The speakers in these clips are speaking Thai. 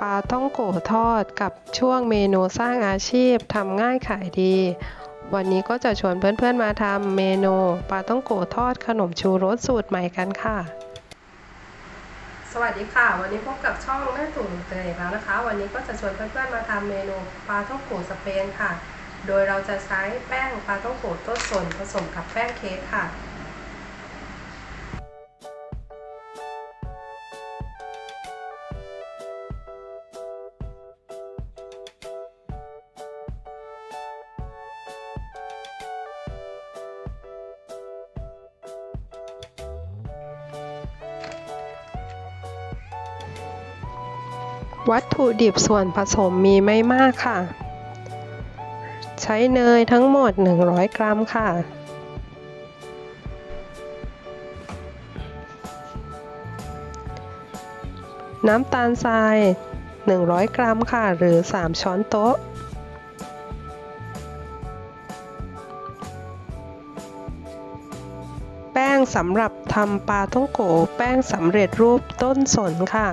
ปลาต้องโกทอดกับช่วงเมนูสร้างอาชีพทำง่ายขายดี วันนี้ก็จะชวนเพื่อนๆมาทำเมนูปลาต้องโกทอดขนมชูรสสูตรใหม่กันค่ะ สวัสดีค่ะ วันนี้พบกับช่องแม่ตุ๋นเตยแล้วนะคะ วันนี้ก็จะชวนเพื่อนๆมาทำเมนูปลาต้องโกสเปนค่ะ โดยเราจะใช้แป้งปลาต้องโกต้นสนผสมกับแป้งเค้กค่ะ วัตถุดิบส่วนผสมมีไม่มากค่ะ ใช้เนยทั้งหมด 100 กรัมค่ะ น้ำตาลทราย 100 กรัมค่ะ หรือ 3 ช้อนโต๊ะ แป้งสำหรับทำปลาท่องโกแป้งสำเร็จรูปต้นสนค่ะ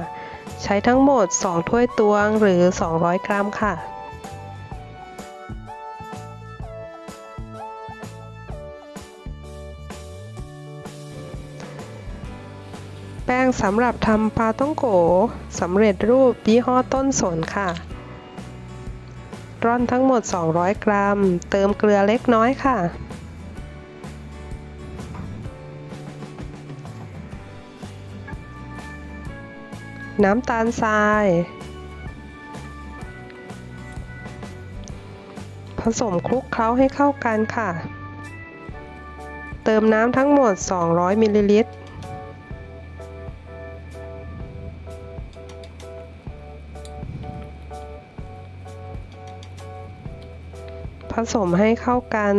ใช้ทั้งหมด 2 ถ้วยตวงหรือ 200 กรัมค่ะ แป้งสำหรับทำปลาต้องโกสำเร็จรูปยี่ห้อต้นสนค่ะร่อนทั้งหมด 200 กรัม เติมเกลือเล็กน้อยค่ะ น้ำตาลทราย ผสมคลุกเคล้าให้เข้ากันค่ะ เติมน้ำทั้งหมด 200 มิลลิลิตร ผสมให้เข้ากัน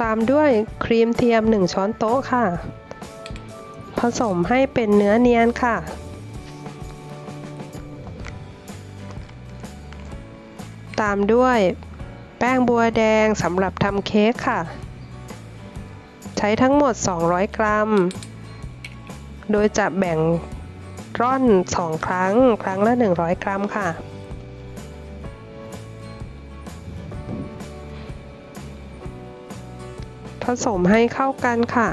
ตามด้วยครีมเทียม 1 ช้อนโต๊ะค่ะ ผสมให้เป็นเนื้อเนียนค่ะ ตามด้วยแป้งบัวแดงสำหรับทำเค้กค่ะ ใช้ทั้งหมด 200 กรัม โดยจะแบ่งร่อน 2 ครั้ง ครั้งละ 100 กรัมค่ะ ผสมให้เข้ากันค่ะ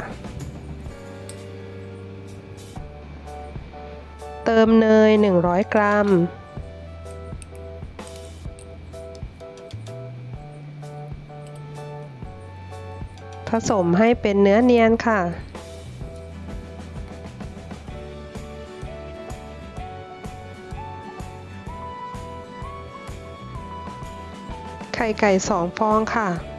เติมเนย 100 กรัม ผสมให้เป็นเนื้อเนียนค่ะไข่ไก่2ฟองค่ะ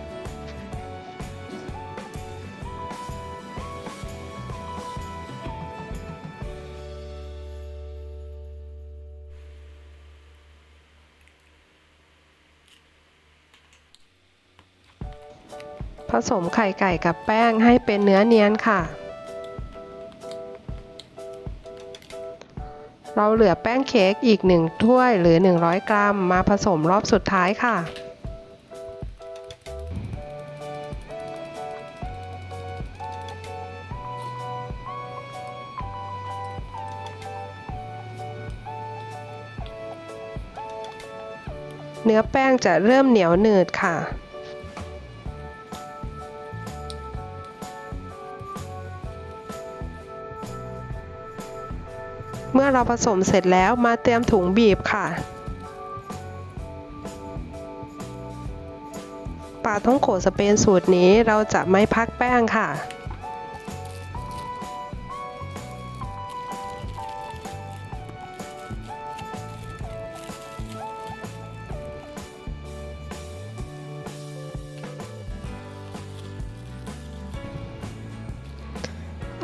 สมไข่ไก่กับแป้งให้เป็นเนื้อเนียนค่ะ เราเหลือแป้งเค้กอีก 1 ถ้วยหรือ 100 กรัม มาผสมรอบสุดท้ายค่ะเนื้อแป้งจะเริ่มเหนียวหนืดค่ะ เมื่อเราผสมเสร็จแล้วมาเตรียมถุงบีบค่ะปลาท่องโขสเปนสูตรนี้เราจะไม่พักแป้งค่ะ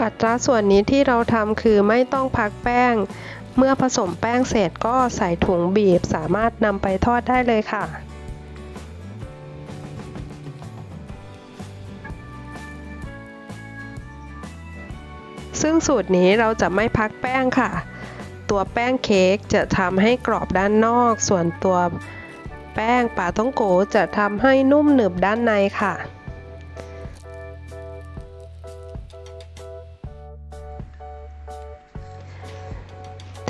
อัตราส่วนนี้ที่เราทำคือไม่ต้องพักแป้ง เมื่อผสมแป้งเสร็จก็ใส่ถุงบีบสามารถนำไปทอดได้เลยค่ะซึ่งสูตรนี้เราจะไม่พักแป้งค่ะ ตัวแป้งเค้กจะทำให้กรอบด้านนอก ส่วนตัวแป้งปาต้องโกจะทำให้นุ่มหนึบด้านในค่ะ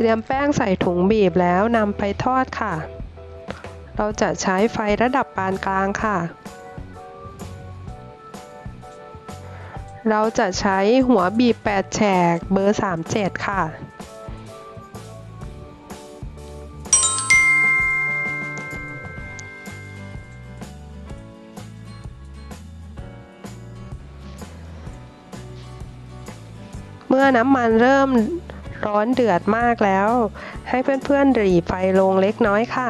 เตรียมแป้งใส่ถุงบีบแล้วนำไปทอดค่ะ เราจะใช้ไฟระดับปานกลางค่ะ เราจะใช้หัวบีบ 8 แฉกเบอร์ 37 ค่ะ เมื่อน้ำมันเริ่ม ร้อนเดือดมากแล้ว ให้เพื่อนๆหรี่ไฟลงเล็กน้อยค่ะ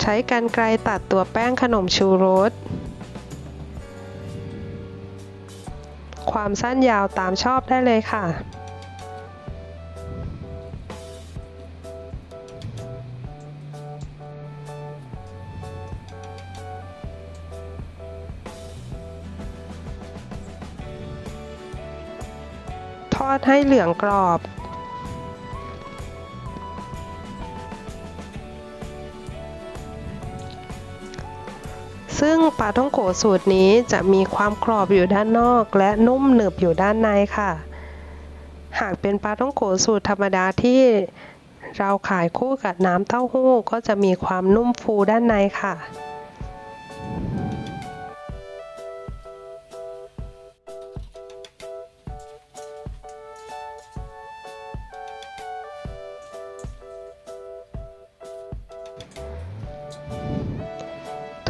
ใช้กรรไกรตัดตัวแป้งขนมชูรส ความสั้นยาวตามชอบได้เลยค่ะ อดให้เหลืองกรอบ ซึ่งปลาท่องโกะสูตรนี้จะมีความกรอบอยู่ด้านนอกและนุ่มหนึบอยู่ด้านในค่ะ หากเป็นปลาท่องโกะสูตรธรรมดาที่เราขายคู่กับน้ำเต้าหู้ก็จะมีความนุ่มฟูด้านในค่ะ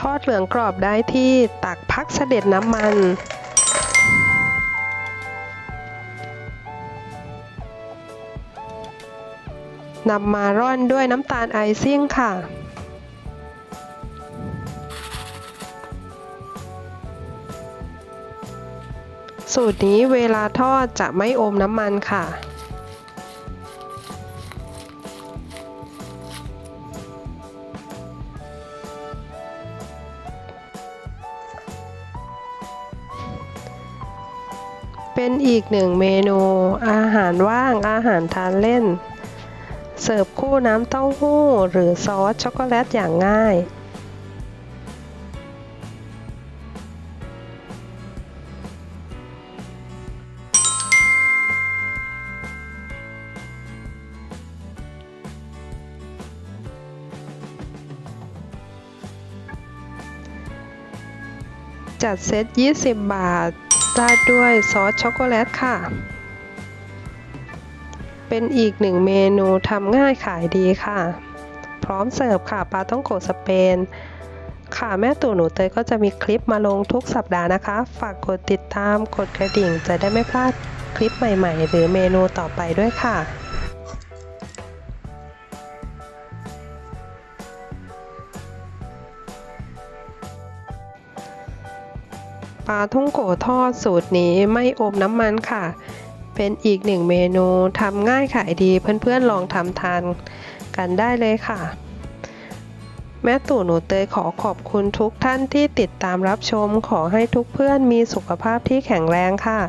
ทอดเหลืองกรอบได้ที่ตักพักเสด็จน้ำมันนำมาร่อนด้วยน้ำตาลไอซิ่งค่ะ สูตรนี้เวลาทอดจะไม่อมน้ำมันค่ะ เป็นอีกหนึ่งเมนู อาหารว่างอาหารทานเล่น เสิร์ฟคู่น้ำเต้าหู้ หรือซอสช็อกโกแลตอย่างง่ายจัดเซต 20 บาท ราดด้วยซอสช็อกโกแลตค่ะ เป็นอีกหนึ่งเมนูทำง่ายขายดีค่ะ พร้อมเสิร์ฟค่ะปลาต้องโกสเปน ค่ะแม่ตู่หนูเตยก็จะมีคลิปมาลงทุกสัปดาห์นะคะ ฝากกดติดตามกดกระดิ่งจะได้ไม่พลาดคลิปใหม่ๆ หรือเมนูต่อไปด้วยค่ะ ลาท่องโกทอดสูตรนี้ไม่อมน้ำมันค่ะ เป็นอีกหนึ่งเมนูทำง่ายขายดีเพื่อนๆลองทำทานกันได้เลยค่ะ แม่ตู่หนูเตยขอขอบคุณทุกท่านที่ติดตามรับชมขอให้ทุกเพื่อนมีสุขภาพที่แข็งแรงค่ะ